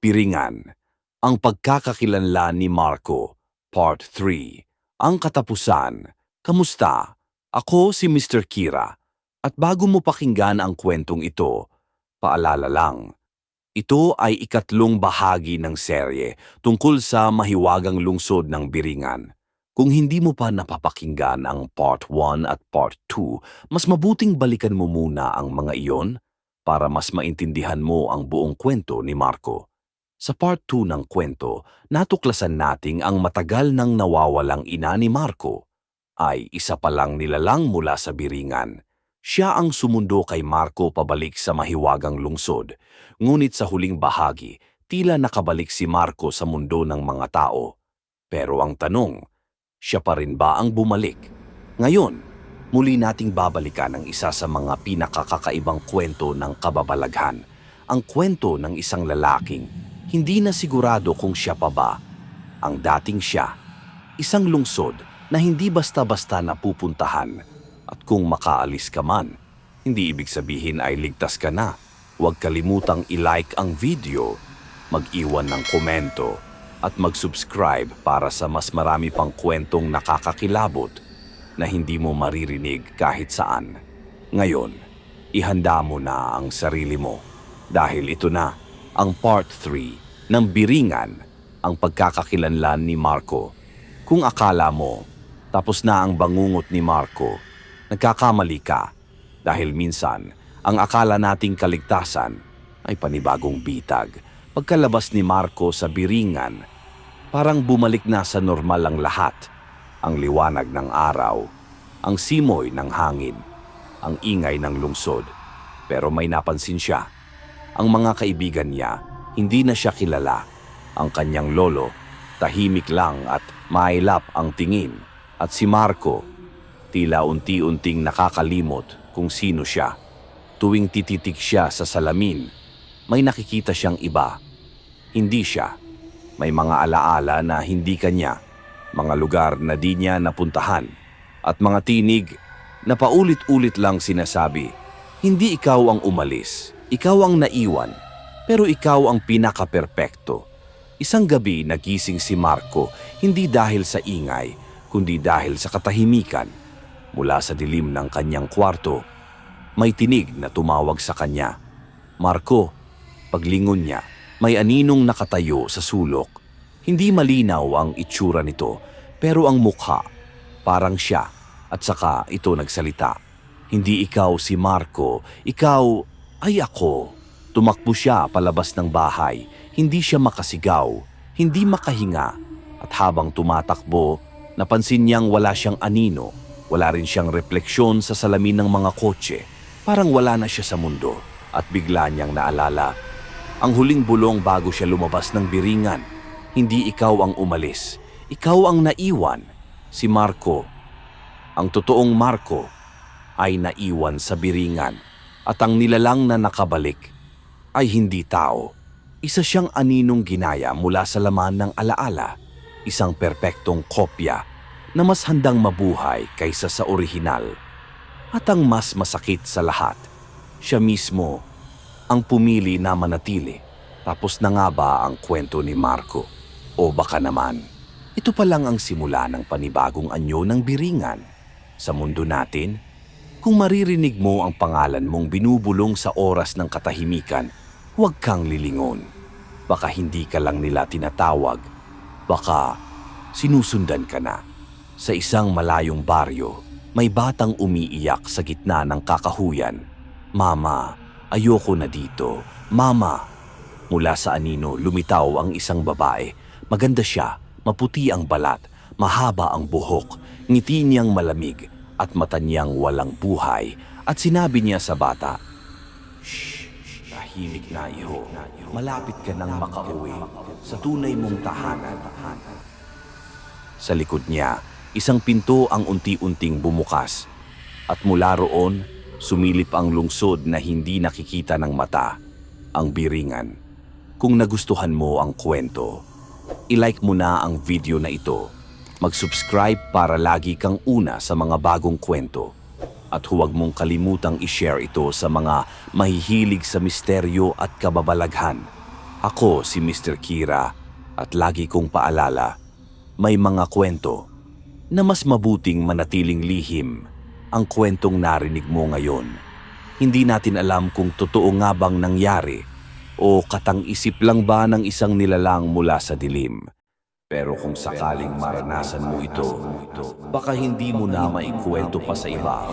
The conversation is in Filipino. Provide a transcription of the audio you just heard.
Piringan, ang pagkakakilanlan ni Marco, Part 3. Ang katapusan. Kamusta? Ako si Mr. Kira. At bago mo pakinggan ang kwentong ito, paalala lang. Ito ay ikatlong bahagi ng serye tungkol sa mahiwagang lungsod ng Biringan. Kung hindi mo pa napapakinggan ang Part 1 at Part 2, mas mabuting balikan mo muna ang mga iyon para mas maintindihan mo ang buong kwento ni Marco. Sa Part 2 ng kwento, natuklasan nating ang matagal nang nawawalang ina ni Marco ay isa pa lang nilalang mula sa Biringan. Siya ang sumundo kay Marco pabalik sa mahiwagang lungsod, ngunit sa huling bahagi, tila nakabalik si Marco sa mundo ng mga tao. Pero ang tanong, siya pa rin ba ang bumalik? Ngayon, muli nating babalikan ang isa sa mga pinakakakaibang kwento ng kababalaghan. Ang kwento ng isang lalaking hindi na sigurado kung siya pa ba ang dating siya. Isang lungsod na hindi basta-basta napupuntahan at kung makaalis ka man, hindi ibig sabihin ay ligtas ka na. Huwag kalimutang i-like ang video, mag-iwan ng komento at mag-subscribe para sa mas marami pang kwentong nakakakilabot na hindi mo maririnig kahit saan. Ngayon, ihanda mo na ang sarili mo dahil ito na ang part 3 ng Biringan, ang pagkakakilanlan ni Marco. Kung akala mo, tapos na ang bangungot ni Marco, nagkakamali ka dahil minsan ang akala nating kaligtasan ay panibagong bitag. Pagkalabas ni Marco sa Biringan, parang bumalik na sa normal ang lahat. Ang liwanag ng araw, ang simoy ng hangin, ang ingay ng lungsod. Pero may napansin siya ang mga kaibigan niya, hindi na siya kilala. Ang kanyang lolo, tahimik lang at mailap ang tingin. At si Marco, tila unti-unting nakakalimot kung sino siya. Tuwing tititik siya sa salamin, may nakikita siyang iba. Hindi siya. May mga alaala na hindi kanya, mga lugar na di niya napuntahan, at mga tinig na paulit-ulit lang sinasabi, hindi ikaw ang umalis, ikaw ang naiwan, pero ikaw ang pinaka-perpekto. Isang gabi nagising si Marco hindi dahil sa ingay, kundi dahil sa katahimikan. Mula sa dilim ng kanyang kwarto, may tinig na tumawag sa kanya. Marco, paglingon niya, may aninong nakatayo sa sulok. Hindi malinaw ang itsura nito, pero ang mukha, parang siya, at saka ito nagsalita. Hindi ikaw si Marco, ikaw ay ako. Tumakbo siya palabas ng bahay. Hindi siya makasigaw, hindi makahinga. At habang tumatakbo, napansin niyang wala siyang anino. Wala rin siyang refleksyon sa salamin ng mga kotse. Parang wala na siya sa mundo. At bigla niyang naalala. Ang huling bulong bago siya lumabas ng biringan. Hindi ikaw ang umalis. Ikaw ang naiwan. Si Marco. Ang totoong Marco ay naiwan sa biringan at ang nilalang na nakabalik ay hindi tao. Isa siyang aninong ginaya mula sa laman ng alaala, isang perpektong kopya na mas handang mabuhay kaysa sa orihinal. At ang mas masakit sa lahat, siya mismo ang pumili na manatili. Tapos na nga ba ang kwento ni Marco? O baka naman, ito pa lang ang simula ng panibagong anyo ng biringan. Sa mundo natin, kung maririnig mo ang pangalan mong binubulong sa oras ng katahimikan, huwag kang lilingon. Baka hindi ka lang nila tinatawag. Baka sinusundan ka na. Sa isang malayong baryo, may batang umiiyak sa gitna ng kakahuyan. Mama, ayoko na dito. Mama! Mula sa anino, lumitaw ang isang babae. Maganda siya, maputi ang balat, mahaba ang buhok, ngiti niyang malamig, at mata niyang walang buhay at sinabi niya sa bata, Shh, tahimik na iho. Malapit ka nang makauwi sa tunay mong tahanan. Sa likod niya, isang pinto ang unti-unting bumukas at mula roon, sumilip ang lungsod na hindi nakikita ng mata, ang biringan. Kung nagustuhan mo ang kwento, ilike mo na ang video na ito mag-subscribe para lagi kang una sa mga bagong kwento. At huwag mong kalimutang i-share ito sa mga mahihilig sa misteryo at kababalaghan. Ako si Mr. Kira at lagi kong paalala, may mga kwento na mas mabuting manatiling lihim ang kwentong narinig mo ngayon. Hindi natin alam kung totoo nga bang nangyari o katang-isip lang ba ng isang nilalang mula sa dilim. Pero kung sakaling maranasan mo ito, baka hindi mo na maikwento pa sa iba